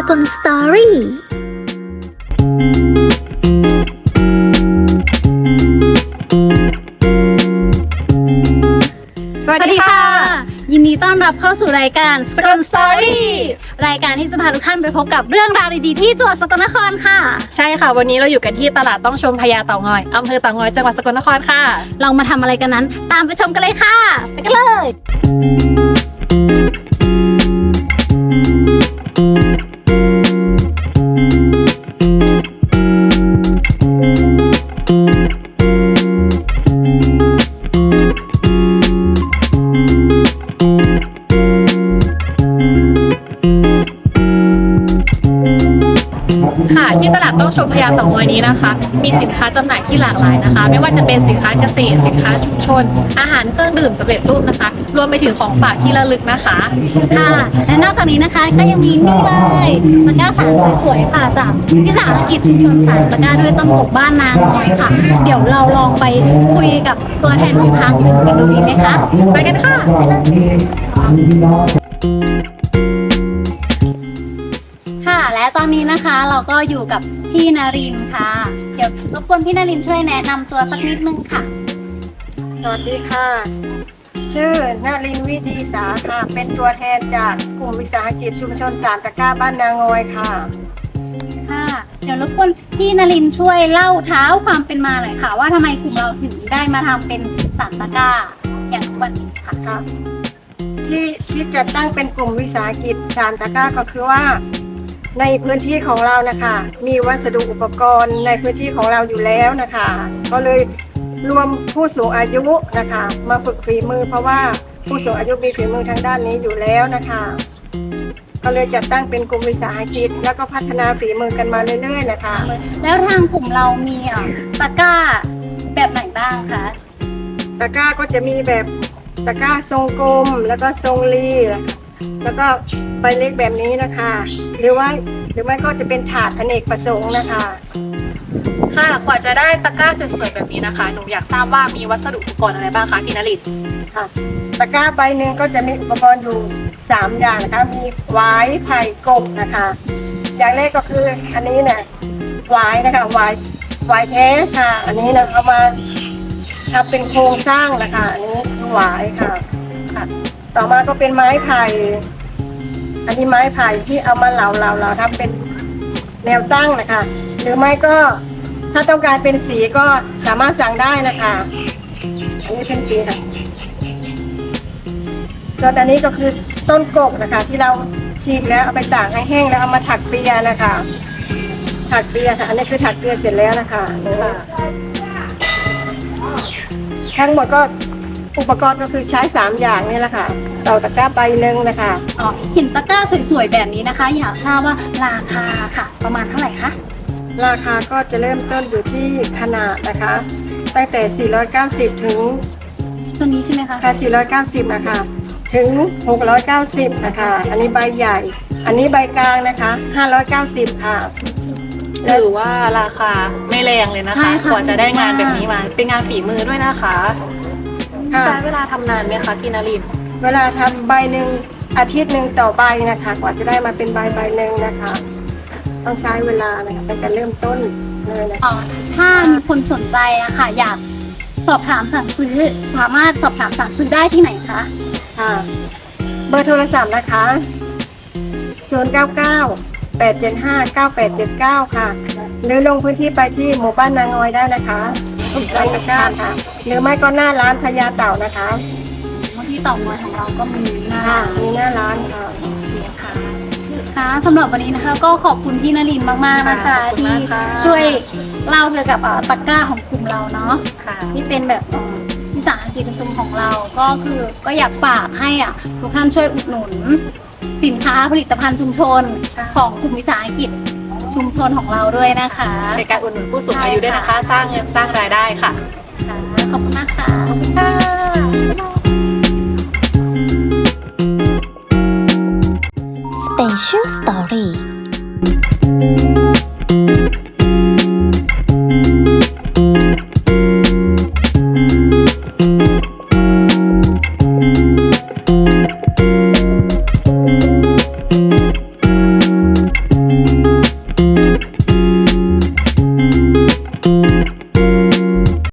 สกลสตอรี่สวัสดีค่ะ ยินดีต้อนรับเข้าสู่รายการสกลสตอรี่รายการที่จะพาทุกท่านไปพบกับเรื่องราวดีๆที่จังหวัดสกลนครค่ะ ใช่ค่ะวันนี้เราอยู่กันที่ตลาดต้องชมพญาเต่างอยอำเภอเต่างอยจังหวัดสกลนครค่ะ เรามาทำอะไรกันนั้น ตามไปชมกันเลยค่ะ ไปกันเลย ตลาดต้องชมพญาเต่างอยนี้นะคะ มีสินค้าจำหน่ายที่หลากหลายนะคะ ไม่ว่าจะเป็นสินค้าเกษตร สินค้าชุมชน อาหารเครื่องดื่มสำเร็จรูปนะคะ รวมไปถึงของฝากที่ระลึกนะคะค่ะและนอกจากนี้นะคะก็ยังมีนี่เลยตะกร้าสารสวยๆค่ะจากวิสาหกิจชุมชนสารตะกร้าด้วยต้นกบบ้านนางน้อยค่ะ เดี๋ยวเราลองไปคุยกับตัวแทนของทางอื่นกันดูดีไหมคะไปกันค่ะค่ะ เราก็อยู่กับพี่นารินทร์ค่ะ เดี๋ยวรบกวนพี่นารินทร์ช่วยแนะนำตัวสักนิดนึงค่ะ สวัสดีค่ะ ชื่อนารินทร์วิดีสาค่ะ เป็นตัวแทนจากกลุ่มวิสาหกิจชุมชนสามตะกร้าบ้านนางอยค่ะ ค่ะ เดี๋ยวรบกวนพี่นารินทร์ช่วยเล่าเท้าความเป็นมาหน่อยค่ะ ว่าทำไมกลุ่มเราถึงได้มาทำเป็นสารตะกร้าอย่างทุกวันนี้ค่ะ ครับ ที่ที่จัดตั้งเป็นกลุ่มวิสาหกิจสามตะกร้าก็คือว่า ในพื้นที่ของเรานะคะ มีวัสดุอุปกรณ์ในพื้นที่ของเราอยู่แล้วนะคะ ก็เลยรวมผู้สูงอายุนะคะ มาฝึกฝีมือเพราะว่าผู้สูงอายุมีฝีมือทางด้านนี้อยู่แล้วนะคะ ก็เลยจัดตั้งเป็นกลุ่มวิสาหกิจ แล้วก็พัฒนาฝีมือกันมาเรื่อยๆนะคะ แล้วทางกลุ่มเรามีเอ่อตะกร้าแบบไหนบ้างคะตะกร้าก็จะมีแบบตะกร้าทรงกลม แล้วก็ทรงรีแล้วก็ ใบเล็กแบบนี้นะคะ หรือว่าหรือไม่ก็จะเป็นถาดอเนกประสงค์นะคะ ค่ะกว่าจะได้ตะกร้าสวยๆแบบนี้นะคะ หนูอยากทราบว่ามีวัสดุอุปกรณ์อะไรบ้างคะพี่นลินค่ะตะกร้าใบหนึ่งก็จะมีอุปกรณ์อยู่3อย่างนะคะมีหวายไผ่กบนะคะ อย่างแรกก็คืออันนี้เนี่ยหวายนะคะหวายหวายแท้ค่ะ อันนี้นะเอามาทำเป็นโครงสร้างนะคะ อันนี้คือหวายค่ะค่ะ ต่อมาก็เป็นไม้ไผ่ อันนี้ไม้ไผ่ที่เอามาเหลาเหลาเหลาทำเป็นแนวตั้งนะคะ หรือไม่ก็ถ้าต้องการเป็นสีก็สามารถสั่งได้นะคะ อันนี้เป็นสีค่ะส่วนอันนี้ก็คือต้นกกนะคะ ที่เราฉีกแล้วเอาไปตากให้แห้งแล้วเอามาถักเปียนะคะ ถักเปียค่ะ อันนี้คือถักเปียเสร็จแล้วนะคะทั้งหมดก็ อุปกรณ์ก็คือใช้สามอย่างนี่แหละค่ะเต่าตะกร้าใบหนึ่งนะคะอ๋อเห็นตะกร้าสวยๆแบบนี้นะคะ อยากทราบว่าราคาค่ะ ประมาณเท่าไหร่คะราคาก็จะเริ่มต้นอยู่ที่ขนาดนะคะ ตั้งแต่ 490 ถึงตัวนี้ใช่ไหมคะค่ะ490 นะคะ ถึง 690 นะคะ อันนี้ใบใหญ่ อันนี้ใบกลางนะคะ 590 ค่ะ ถือว่าราคาไม่แรงเลยนะใช่คะค่ะ กว่าจะได้งานแบบนี้มา เป็นงานฝีมือด้วยนะคะ ค่ะ ใช้เวลาทำนานไหมคะพี่นลินเวลาทำใบหนึ่งอาทิตย์หนึ่งต่อใบนะคะ กว่าจะได้มาเป็นใบใบหนึ่งนะคะ ต้องใช้เวลานะคะเป็นการเริ่มต้นเลยนะคะอ๋อถ้ามีคนสนใจอะค่ะ อยากสอบถามสั่งซื้อ สามารถสอบถามสั่งซื้อได้ที่ไหนคะ ค่ะ เบอร์โทรศัพท์นะคะ 099 875 9879 ค่ะ หรือลงพื้นที่ไปที่หมู่บ้านนางอยได้นะคะร้านตะกร้าค่ะ หรือไม่ก็หน้าร้านพญาเต่านะคะที่ต่องอยของเราก็มีนะค่ะคะมีหน้าร้านค่ะ ค่ะค่ะสำหรับวันนี้นะคะก็ขอบคุณพี่นลินมากๆนะคะค่ะขอบคุณที่มากค่ะ ช่วยเล่าเกี่ยวกับเอ่อตะกร้าของกลุ่มเราเนาะ ค่ะ ที่เป็นแบบเอ่อวิสาหกิจชุมชนของเราก็คือก็อยากฝากให้อะทุกท่านช่วยอุดหนุน สินค้าผลิตภัณฑ์ชุมชนใช่ ของกลุ่มวิสาหกิจชุมชนของเราด้วยนะคะในการอุดหนุนผู้สูงอายุด้วยนะคะ สร้างเงินสร้างรายได้ค่ะค่ะ ขอบคุณมากค่ะ